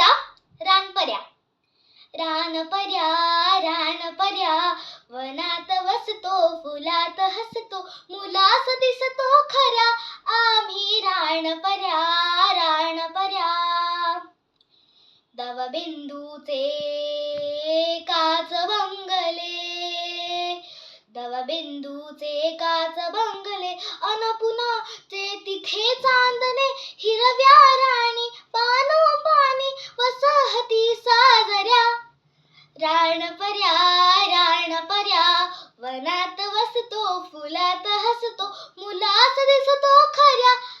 कविता रानपर्या. रानपर्या रानपर्या. वनात वसतो फुलात हसतो. मुलास दिसतो खरा. आम्ही रानपर्या रानपर्या. दवबिंदूचे काच बंगले. दवबिंदूचे काच बंगले. अन पुन्हा ते तिथे चांदणे हिरव्या राण पर्या राण पर्या. वनात वसतो फुलात हसतो मुलास दिसतो खऱ्या.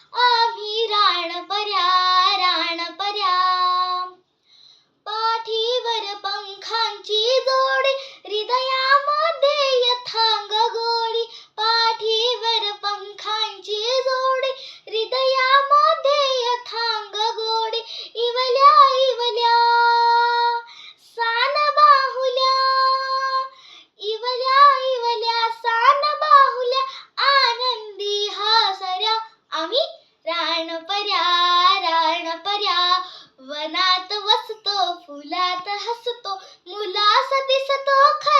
हसतो मुलासा दिसतो खरा